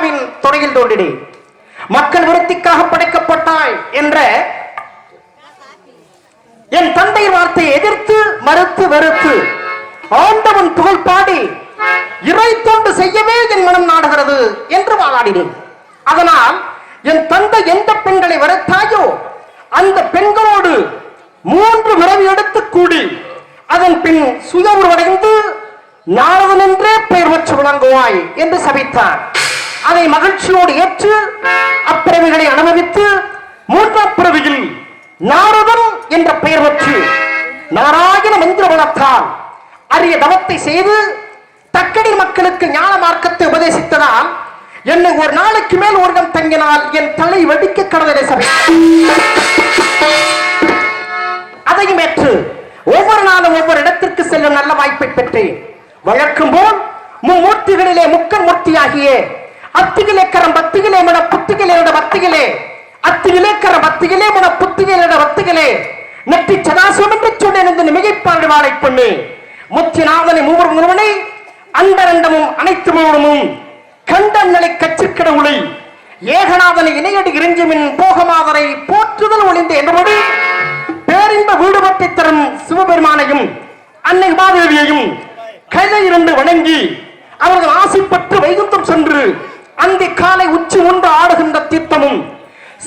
பிரம்மாவின் துணையில் தோன்றினே மக்கள் விருத்திக்காக படைக்கப்பட்டாய் என்ற என் தந்தை வார்த்தையை எதிர்த்து மறுத்து வெறுத்து ஆண்டவன் புகழ் பாடி இறை தொண்டு செய்யவே என் மனம் நாடுகிறது என்று வாழாடினேன் அதனால் என் தந்தை எந்த பெண்களை வெறுத்தாயோ அந்த பெண்களோடு மூன்று விரவி எடுத்து கூடி அதன் பின் சுய உருவடைந்து நாரதன் என்றே பெயர் பெற்று விளங்குவாய் என்று சபித்தார். அதை மகிழ்ச்சியோடு ஏற்று அப்பிறவிகளை அனுமதித்து மூன்றாம் பிறவியில் நாரதன் என்ற பெயர் பெற்று நாராயண மந்திர பலத்தால் அரிய தவத்தை செய்து தக்கடி மக்களுக்கு ஞான மார்க்கத்தை உபதேசித்ததால் என்னை ஒரு நாளைக்கு மேல் ஒருடம் தங்கினால் என் தலை வெடிக்க கடந்த சபை அதையும் ஏற்று ஒவ்வொரு நாளும் ஒவ்வொரு இடத்திற்கு செல்லும் நல்ல வாய்ப்பை பெற்றேன். வழக்கம் போல் மிகைப்பாடு பொண்ணு. முத்தி நாதனை மூவர் முருவனை அண்டரண்டமும் அனைத்து முழுவதும் கண்டங்களை உளை ஏகநாதனை இணையடி இறைஞ்சுமின் போகமாதரை போற்றுதல் ஒளிந்து என்றபடி பேரின்ப வீடுபட்டை தரும் சிவபெருமானையும் அன்னை உமாதேவியையும் கைதை இருந்து வணங்கி அவர்கள் ஆசைப்பட்டு வைகுந்தம் சென்று அந்த காலை உச்சி ஒன்று ஆடுகின்ற தீர்த்தமும்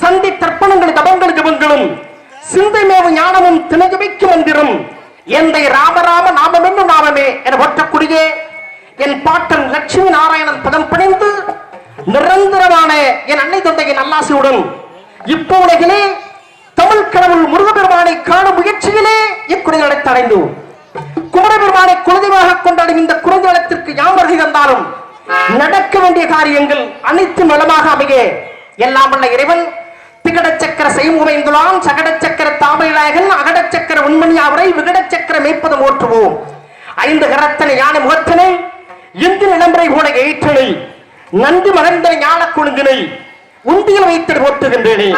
சந்தி தர்ப்பணங்கள் தபங்கள் ஜபங்களும் சிந்தை மேவு ஞானமும் திணகமிக்கு மந்திரம் என்னை ராமராம நாமமென்னு நாமமே என ஒற்றக்கூடிய என் பாட்டன் லட்சுமி நாராயணன் பதம் பணிந்து நிரந்தரமான என் அன்னை தந்தையின் நல்லாசியுடன் இப்போ உலகிலே தமிழ் கடவுள் முருகபெருமானை காணும் முயற்சியிலே இக்குறைகளை அடைந்தோம் குமரபெருமானை குலதெய்வமாக கொண்டாடும் இந்த குறுந்தளத்திற்கு யாம் வருகை தந்தாலும் நடக்க வேண்டிய காரியங்கள் அனைத்தும் நலமாக அமைய எல்லாம் வல்ல இறைவன் திகட சக்கர செய்முறைந்துலாம் சகட சக்கர தாமிழாயகன் அகட சக்கர உண்மணியாவரை விகட சக்கர மேய்ப்பதும் ஓற்றுவோம். ஐந்து கரத்தனை யானை முகத்தனை இந்து நிலம்பரை கூட எயிற்றனை நன்றி மகந்த ஞான குழுங்கினை உந்தியில் வைத்து ஓட்டுகின்றேனே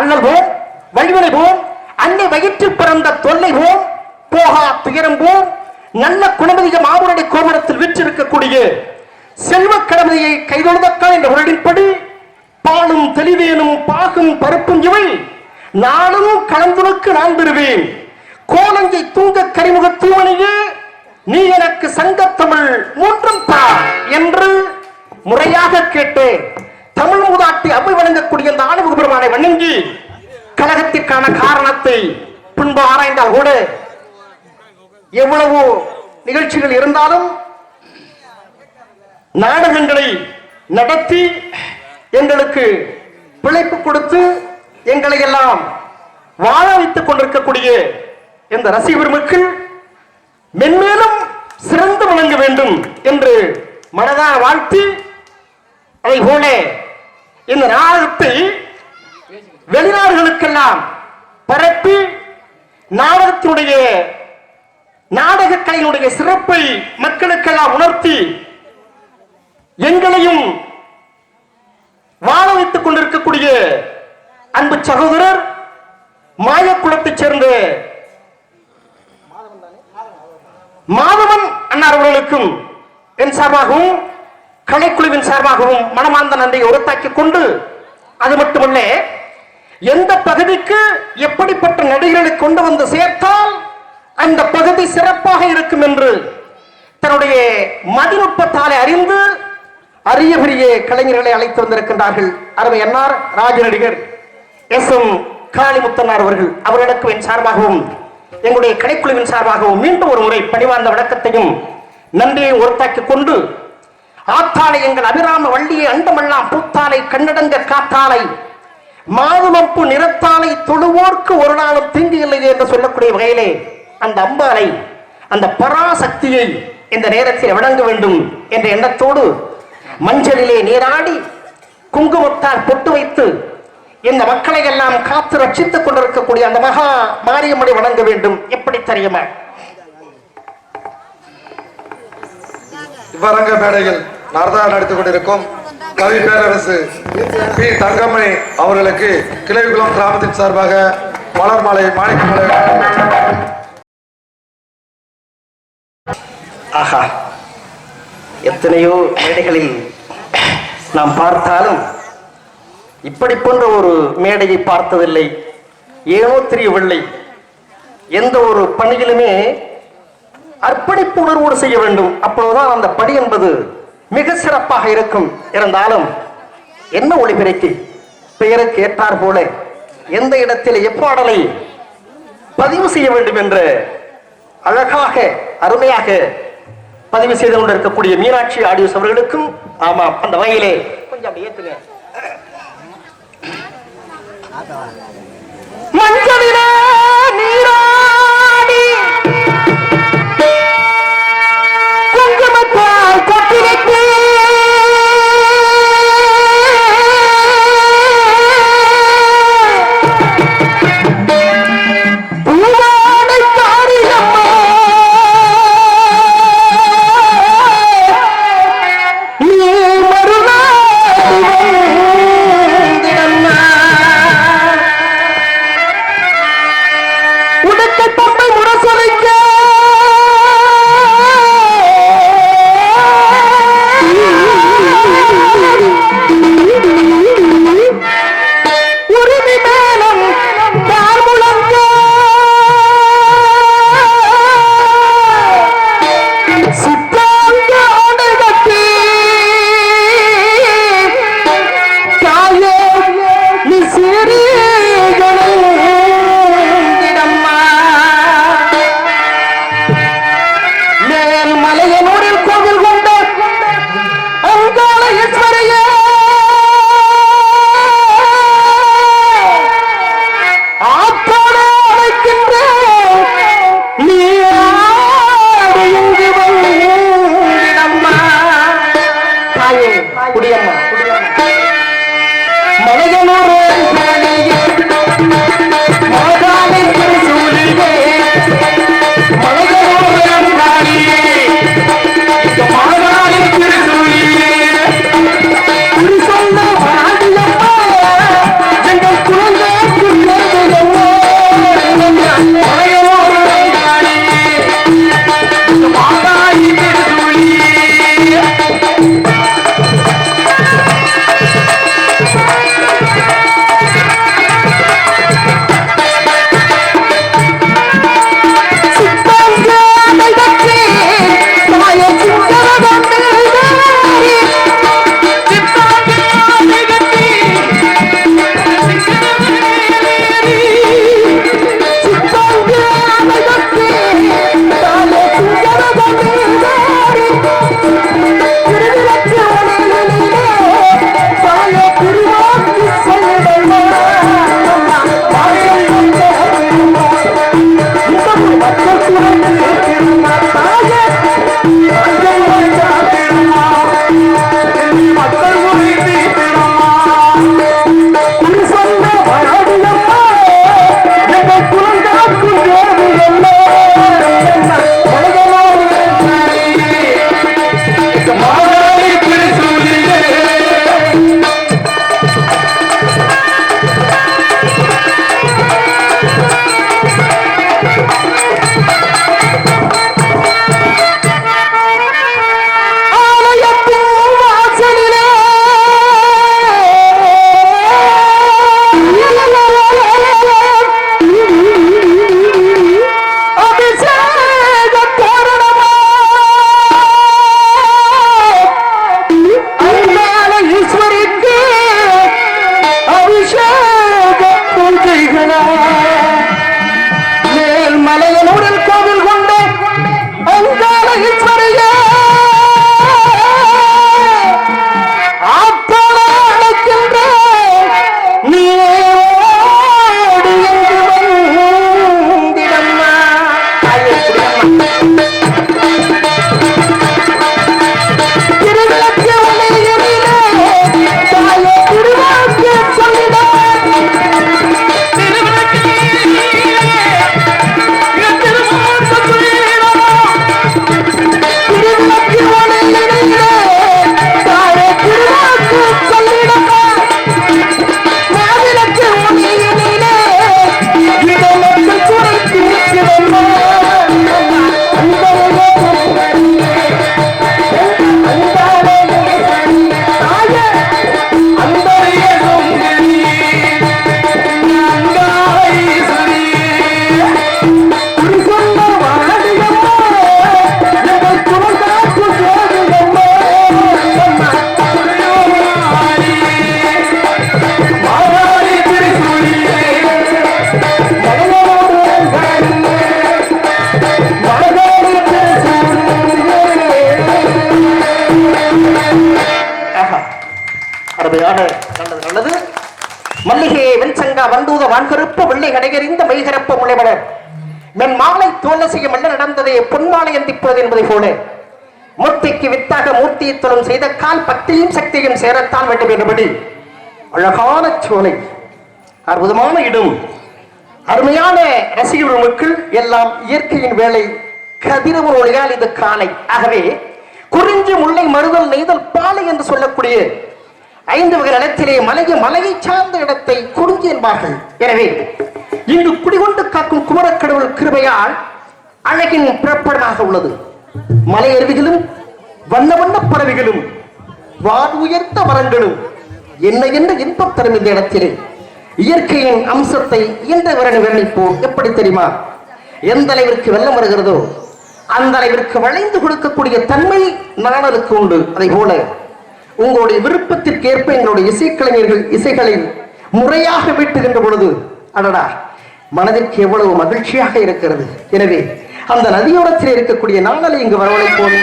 அல்லல் போம் வழிவனை போம் அன்னை வயிற்றில் பிறந்த தொல்லை போம் போகா துயரம் போம் நல்ல குணமதிக மாமுரடி கோபுரத்தில் விற்றிருக்கக்கூடிய செல்வ கடமையை கைதொழுதக்கால் என்ற உரடின்படி பாலும் பாகும் பருப்பும் இவை. நானும் கலந்துனுக்கு நான் பெறுவேன் கோலங்கை தூங்க கரிமுக தூவனையே நீ எனக்கு சங்கத்தமிழ் மூன்றும் தா என்று முறையாக கேட்டு தமிழ் மூதாட்டி அவை வழங்கக்கூடிய அந்த ஆணவ பெருமானை வணங்கி கழகத்திற்கான காரணத்தை பின்பு ஆராய்ந்தால் கூட எவ்வளவு நிகழ்ச்சிகள் இருந்தாலும் நாடகங்களை நடத்தி எங்களுக்கு பிழைப்பு கொடுத்து எங்களை எல்லாம் வாழ வைத்துக் கொண்டிருக்கக்கூடிய இந்த ரசிகர்களுக்கு மென்மேலும் சிறந்து விளங்க வேண்டும் என்று மனதார வாழ்த்து அதை போல இந்த நாடகத்தை வெளிநாடுகளுக்கெல்லாம் பரப்பி நாடகத்தினுடைய நாடக கலையினுடைய சிறப்பை மக்களுக்கெல்லாம் உணர்த்தி எங்களையும் வாழ வைத்துக் கொண்டிருக்கக்கூடிய அன்பு சகோதரர் மாயக்குளத்தைச் சேர்ந்த மாதவன் அன்னார் அவர்களுக்கும் என் சார்பாகவும் கலைக்குழுவின் சார்பாகவும் மனமார்ந்த நன்றியை உரத்தாக்கிக் கொண்டு அது மட்டுமல்ல எந்த பகுதிக்கு எப்படிப்பட்ட நடிகர்களை கொண்டு வந்து சேர்த்தால் அந்த பகுதி சிறப்பாக இருக்கும் என்று தன்னுடைய மதிநுட்பத்தாலே அறிந்து அரிய பெரிய கலைஞர்களை அழைத்து வந்திருக்கின்றார்கள் அருமை என்ஆர் ராஜ நடிகர் எஸ் எம் காளிமுத்தனார் அவர்கள். அவர்களுக்கு என் சார்பாகவும் எங்களுடைய கலைக்குழுவின் சார்பாகவும் மீண்டும் ஒரு முறை பணிவார்ந்த வணக்கத்தையும் நன்றியை உறுத்தாக்கிக் கொண்டு ஆத்தாலை எங்கள் அபிராம வள்ளியை அண்டமெல்லாம் பூத்தாலை கண்ணடங்க காத்தாலை மாதுளப்பு நிறத்தாலை தொழுவோர்க்கு ஒரு நாளும் தீங்கு இல்லையே என்று சொல்லக்கூடிய வகையிலே அந்த அம்பாலை அந்த பராசக்தியை இந்த நேரத்தில் வழங்க வேண்டும் என்ற எண்ணத்தோடு மஞ்சளிலே நீராடி குங்குமத்தால் பொட்டு வைத்து இந்த மக்களை எல்லாம் காத்து ரட்சித்துக் கொண்டிருக்கக்கூடிய அந்த மகா மாரியம்மனை வணங்க வேண்டும். எப்படி தெரியுமா? இவ்வரங்க மேடையில் நாரதா நடித்துக் கொண்டிருக்கும் கவி பேரரசு பி. தங்கமணி அவர்களுக்கு கிளைகுளம் கிராமத்தின் சார்பாக மலர் மாலை மாணிக்க மாலை ஆஹா. எத்தனையோ மேடைகளில் நாம் பார்த்தாலும் இப்படி போன்ற ஒரு மேடையை பார்த்ததில்லை. ஏனோ தெரியவில்லை. எந்த ஒரு பணியிலுமே அர்ப்பணிப்பு உணர்வோடு செய்ய வேண்டும். அப்பொழுதுதான் அந்த பணி என்பது மிக சிறப்பாக இருக்கும். இருந்தாலும் என்ன ஒளிபெருக்கி பெயருக்கு ஏற்றார் போல எந்த இடத்தில் எப்பாடலை பதிவு செய்ய வேண்டும் என்று அழகாக அருமையாக பதிவு செய்து கொண்டிருக்கக்கூடிய மீனாட்சி ஆடியோஸ் அவர்களுக்கும் ஆமா அந்த வகையிலே கொஞ்சம் அப்படி ஏத்துங்க. மஞ்சளிலே நீராடி மெய்கரப்ப மென் மாலை தோல்ல செய்ய மெல்ல நடந்ததே? பொன்மாலை எந்திப்பது என்பதை போல. மூர்த்திக்கு வித்தாக மூர்த்தியை செய்த கால் பக்தியும் சக்தியும் சேரத்தான் வேண்டும் என்றபடி அழகான சோலை. அற்புதமான இடம். அருமையான ரசிகர்களுக்கு எல்லாம் இயற்கையின் வேலை. கதிரவு ஒளியால் இது காலை. ஆகவே குறிஞ்சி முல்லை மறுதல் நெய்தல் பாலை என்று சொல்லக்கூடிய ஐந்து வகை நிலத்திலே மலைய மலையை சார்ந்த இடத்தை குறிஞ்சி என்பார்கள். எனவே இன்று குடிகொண்டு காக்கும் குமரக்கடவுள் கிருபையால் அழகின் பிறப்படமாக உள்ளது. மலை அருவிகளும் வண்ண வண்ண பறவைகளும் வான் உயர்ந்த மரங்களும் என்ன என்ன இன்பம் தரும் இந்த இடத்திலே. இயற்கையின் அம்சத்தை இயன்ற விரணி விரணிப்போம். எப்படி தெரியுமா? எந்த அளவிற்கு வெள்ளம் வருகிறதோ அந்த அளவிற்கு வளைந்து கொடுக்கக்கூடிய தன்மை நாணலுக்கு உண்டு. அதை போல உங்களுடைய விருப்பத்திற்கேற்ப எங்களுடைய இசைக்கலைஞர்கள் இசைகளை முறையாக வீட்டுகின்ற பொழுது அடடா மனதிற்கு எவ்வளவு மகிழ்ச்சியாக இருக்கிறது. எனவே அந்த நதியோரத்தில் இருக்கக்கூடிய நாணலை இங்கு வரவழைப்போம்.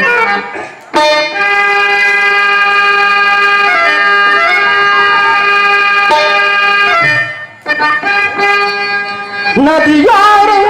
நதியாரே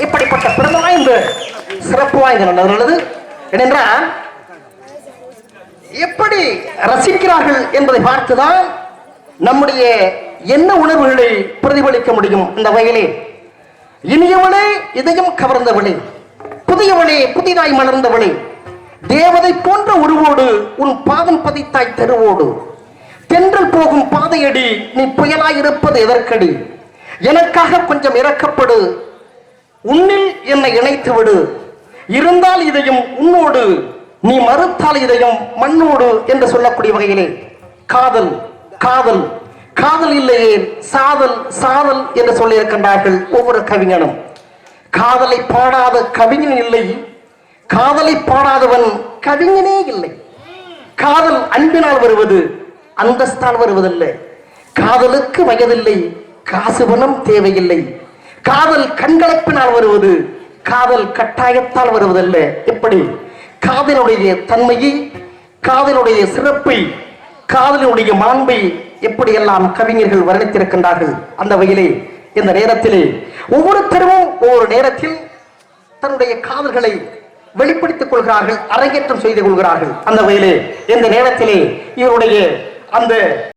இப்படிப்பட்ட பிறந்த சிறப்பு வாய்ந்த நல்லது ஏனென்றால் எப்படி ரசிக்கிறார்கள் என்பதை பார்த்துதான் நம்முடைய என்ன உணர்வுகளை பிரதிபலிக்க முடியும் இந்த வகையிலே? இனியவளே இதயம் கவர்ந்தவளே புதியவளே புதிதாய் மலர்ந்தவளே தேவதை போன்ற உருவோடு உன் பாதம் பதித்தாய் தெருவோடு தென்றல் போகும் பாதையடி நீ புயலாய் இருப்பது எதற்கடி? எனக்காக கொஞ்சம் இறக்கப்படு உன்னில் என்னை இணைத்து விடு இருந்தால் இதையும் உன்னோடு நீ மறுத்தால் இதையும் மண்ணோடு என்று சொல்லக்கூடிய வகையிலே. காதல் காதல். காதல் இல்லையே சாதல் சாதல் என்று சொல்லியிருக்கின்றார்கள் ஒவ்வொரு கவிஞனும். காதலை பாடாத கவிஞன் இல்லை. காதலை பாடாதவன் கவிஞனே இல்லை. காதல் அன்பினால் வருவது அந்தஸ்தால் வருவதில்லை. காதலுக்கு வயதில்லை காசு பணம் தேவையில்லை. காதல் கண்கலப்பினால் வருவது காதல் கட்டாயத்தால் வருவதில்லை. எப்படி? காதலுடைய தன்மையை காதலுடைய சிறப்பை காதலுடைய மாண்பை எப்படியெல்லாம் கவிஞர்கள் வர்ணித்திருக்கின்றார்கள் அந்த வகையிலே இந்த நேரத்திலே ஒவ்வொருத்தரும் ஒவ்வொரு நேரத்தில் தன்னுடைய காதல்களை வெளிப்படுத்திக் கொள்கிறார்கள் அரங்கேற்றம் செய்து கொள்கிறார்கள். அந்த வகையிலே இந்த நேரத்திலே இவருடைய அந்த